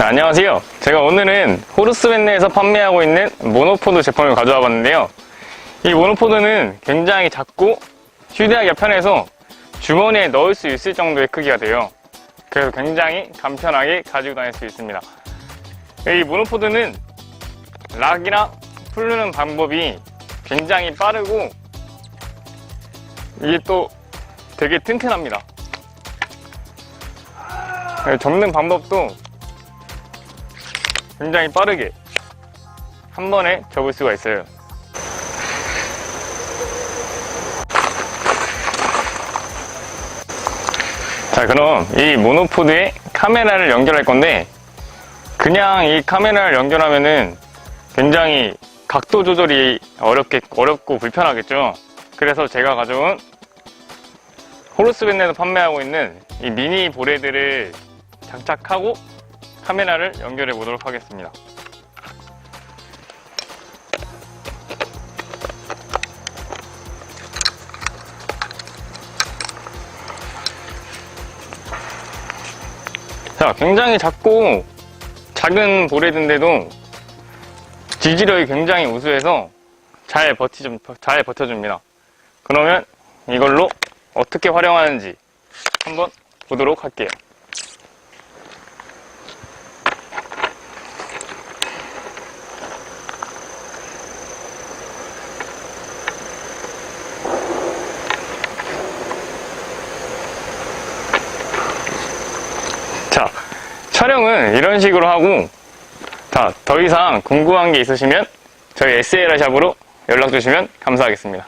안녕하세요. 제가 오늘은 호르스밴드에서 판매하고 있는 모노포드 제품을 가져와 봤는데요. 이 모노포드는 굉장히 작고 휴대하기가 편해서 주머니에 넣을 수 있을 정도의 크기가 돼요. 그래서 굉장히 간편하게 가지고 다닐 수 있습니다. 이 모노포드는 락이랑 풀르는 방법이 굉장히 빠르고 이게 또 되게 튼튼합니다. 네, 접는 방법도 굉장히 빠르게 한 번에 접을 수가 있어요. 자, 그럼 이 모노포드에 카메라를 연결할 건데 그냥 이 카메라를 연결하면은 굉장히 각도 조절이 어렵게, 어렵고 불편하겠죠. 그래서 제가 가져온 호르스밴드에서 판매하고 있는 이 미니 보레드를 장착하고 카메라를 연결해 보도록 하겠습니다. 자, 굉장히 작고 작은 보레드인데도 지지력이 굉장히 우수해서 잘 버티 좀, 잘 버텨줍니다. 그러면 이걸로 어떻게 활용하는지 한번 보도록 할게요. 자, 촬영은 이런 식으로 하고, 자, 더 이상 궁금한 게 있으시면 저희 SLR 샵으로 연락 주시면 감사하겠습니다.